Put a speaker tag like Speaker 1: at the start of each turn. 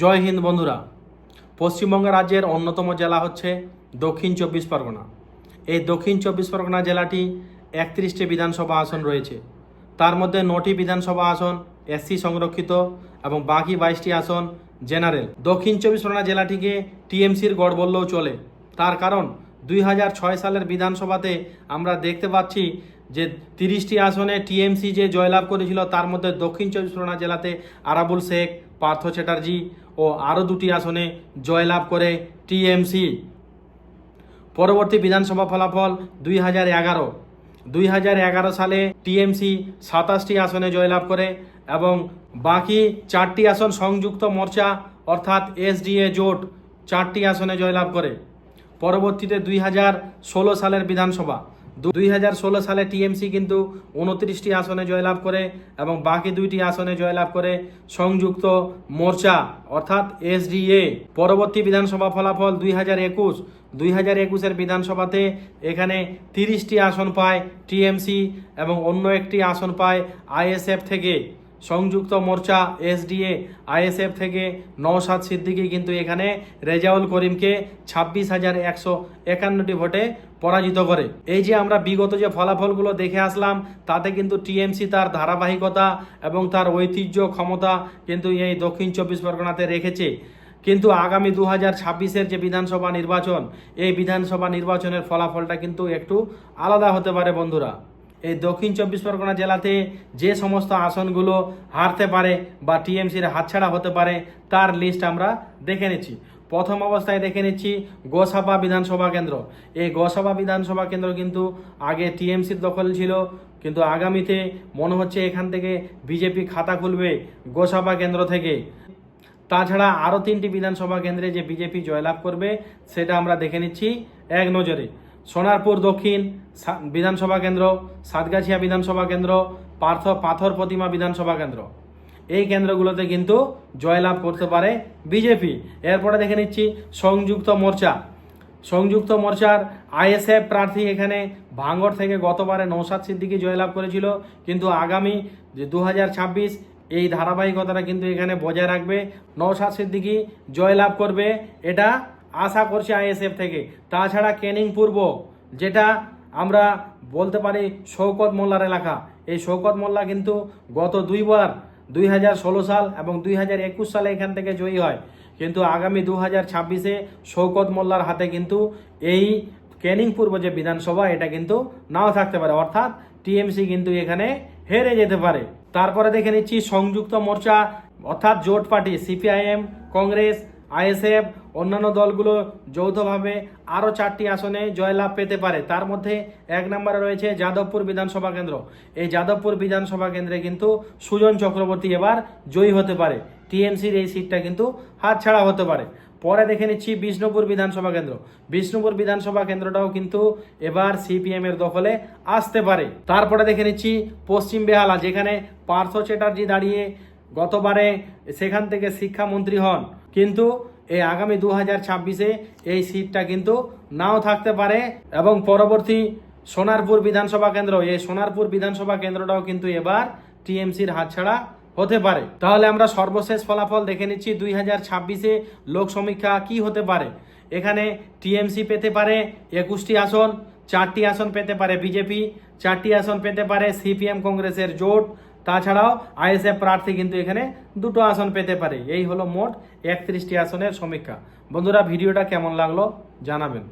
Speaker 1: জয় হিন্দ বন্ধুরা, পশ্চিমবঙ্গ রাজ্যের অন্যতম জেলা হচ্ছে দক্ষিণ চব্বিশ পরগনা। এই দক্ষিণ চব্বিশ পরগনা জেলাটি একত্রিশটি বিধানসভা আসন রয়েছে। তার মধ্যে নটি বিধানসভা আসন এসসি সংরক্ষিত এবং বাকি বাইশটি আসন জেনারেল। দক্ষিণ চব্বিশ পরগনা জেলাটিকে টিএমসির গড় বললেও চলে। তার কারণ, দুই ছয় সালের বিধানসভাতে আমরা দেখতে পাচ্ছি যে তিরিশটি আসনে টিএমসি যে জয়লাভ করেছিল, তার মধ্যে দক্ষিণ চব্বিশ পরগনা জেলাতে আরাবুল শেখ পার্থ চ্যাটার্জি ও আরও দুটি আসনে জয়লাভ করে টিএমসি। পরবর্তী বিধানসভা ফলাফল দুই হাজার এগারো। দুই হাজার এগারো সালে টিএমসি সাতাশটি আসনে জয়লাভ করে এবং বাকি চারটি আসন সংযুক্ত মোর্চা অর্থাৎ এসডিএ জোট চারটি আসনে জয়লাভ করে। পরবর্তীতে দুই হাজার ষোলো সালের বিধানসভা দুই হাজার ষোলো সালে টিএমসি কিন্তু উনত্রিশটি আসনে জয়লাভ করে এবং বাকি দুইটি আসনে জয়লাভ করে সংযুক্ত মোর্চা, অর্থাৎ এসডিএ। পরবর্তী বিধানসভা ফলাফল দুই হাজার একুশ। দুই হাজার একুশের বিধানসভাতে এখানে তিরিশটি আসন পায় টিএমসি এবং অন্য একটি আসন পায় আইএসএফ থেকে। সংযুক্ত মোর্চা এসডিএ আইএসএফ থেকে নওশাদ সিদ্দিকী কিন্তু এখানে রেজাউল করিমকে ছাব্বিশ হাজার একশো একান্নটি ভোটে পরাজিত করে। এই যে আমরা বিগত যে ফলাফলগুলো দেখে আসলাম, তাতে কিন্তু টিএমসি তার ধারাবাহিকতা এবং তার ঐতিহ্য ক্ষমতা কিন্তু এই দক্ষিণ চব্বিশ পরগনাতে রেখেছে। কিন্তু আগামী দু হাজার ছাব্বিশের যে বিধানসভা নির্বাচন, এই বিধানসভা নির্বাচনের ফলাফলটা কিন্তু একটু আলাদা হতে পারে বন্ধুরা। এই দক্ষিণ চব্বিশ পরগনা জেলাতে যে সমস্ত আসনগুলো হারতে পারে বা টিএমসির হাতছাড়া হতে পারে, তার লিস্ট আমরা দেখে নিচ্ছি। প্রথম অবস্থায় দেখে নিচ্ছি গোসাবা বিধানসভা কেন্দ্র। এই গোসাবা বিধানসভা কেন্দ্র কিন্তু আগে টিএমসির দখল ছিল, কিন্তু আগামীতে মনে হচ্ছে এখান থেকে বিজেপি খাতা খুলবে গোসাবা কেন্দ্র থেকে। তাছাড়া আরও তিনটি বিধানসভা কেন্দ্রে যে বিজেপি জয়লাভ করবে, সেটা আমরা দেখে নিচ্ছি এক নজরে। সোনারপুর দক্ষিণ বিধানসভা কেন্দ্র, সাতগাছিয়া বিধানসভা কেন্দ্র, পার্থ, পাথর প্রতিমা বিধানসভা কেন্দ্র। এই কেন্দ্রগুলোতে কিন্তু জয়লাভ করতে পারে বিজেপি। এরপরে দেখে নিচ্ছি সংযুক্ত মোর্চা। সংযুক্ত মোর্চার আইএসএফ প্রার্থী এখানে ভাঙ্গর থেকে গতবারে নৌসাদ সিদ্দিকী জয়লাভ করেছিল, কিন্তু আগামী দু এই ধারাবাহিকতাটা কিন্তু এখানে বজায় রাখবে। নৌসাদ সিদ্দিকী জয়লাভ করবে, এটা আশা করছি আইএসএফ থেকে। তাছাড়া ক্যানিং পূর্ব, যেটা আমরা বলতে পারি শৌকত মোল্লার এলাকা। এই শৌকত মোল্লা কিন্তু গত দুইবার, দুই হাজার ষোলো সাল এবং দুই হাজার একুশ সালে এখান থেকে জয়ী হয়। কিন্তু আগামী দু হাজার ছাব্বিশে শৌকত মোল্লার হাতে কিন্তু এই ক্যানিং পূর্ব যে বিধানসভা, এটা কিন্তু নাও থাকতে পারে। অর্থাৎ টিএমসি কিন্তু এখানে হেরে যেতে পারে। তারপরে দেখে নিচ্ছি সংযুক্ত মোর্চা, অর্থাৎ জোট পার্টি, সিপিআইএম, কংগ্রেস আইএসএফ, অন্যান্য দলগুলো যৌথভাবে আরও চারটি আসনে জয়লাভ পেতে পারে। তার মধ্যে এক নম্বরে রয়েছে যাদবপুর বিধানসভা কেন্দ্র। এই যাদবপুর বিধানসভা কেন্দ্রে কিন্তু সুজন চক্রবর্তী এবার জয়ী হতে পারে। টিএমসির এই সিটটা কিন্তু হাতছাড়া হতে পারে। পরে দেখে নিচ্ছি বিষ্ণুপুর বিধানসভা কেন্দ্র। বিষ্ণুপুর বিধানসভা কেন্দ্রটাও কিন্তু এবার সিপিএম এর দখলে আসতে পারে। তারপরে দেখে নিচ্ছি পশ্চিম বেহালা, যেখানে পার্থ চ্যাটার্জি দাঁড়িয়ে গতবারে সেখান থেকে শিক্ষামন্ত্রী হন। কিন্তু এই আগামী দু হাজার ছাব্বিশে এই সিটটা কিন্তু নাও থাকতে পারে এবং পরবর্তী সোনারপুর বিধানসভা কেন্দ্র, এই সোনারপুর বিধানসভা কেন্দ্রটাও কিন্তু এবার টিএমসির হাতছাড়া হতে পারে। তাহলে আমরা সর্বশেষ ফলাফল দেখে নিচ্ছি দুই হাজার ছাব্বিশে লোক সমীক্ষা কি হতে পারে। এখানে টিএমসি পেতে পারে একুশটি আসন, চারটি আসন পেতে পারে বিজেপি, চারটি আসন পেতে পারে সিপিএম কংগ্রেসের জোট তাছাড়াও আইএসএফ প্রার্থী কিন্তু এখানে দুটো আসন পেতে পারে। এই হলো মোট একত্রিশটি আসনের সমীক্ষা। বন্ধুরা, ভিডিওটা কেমন লাগল জানাবেন।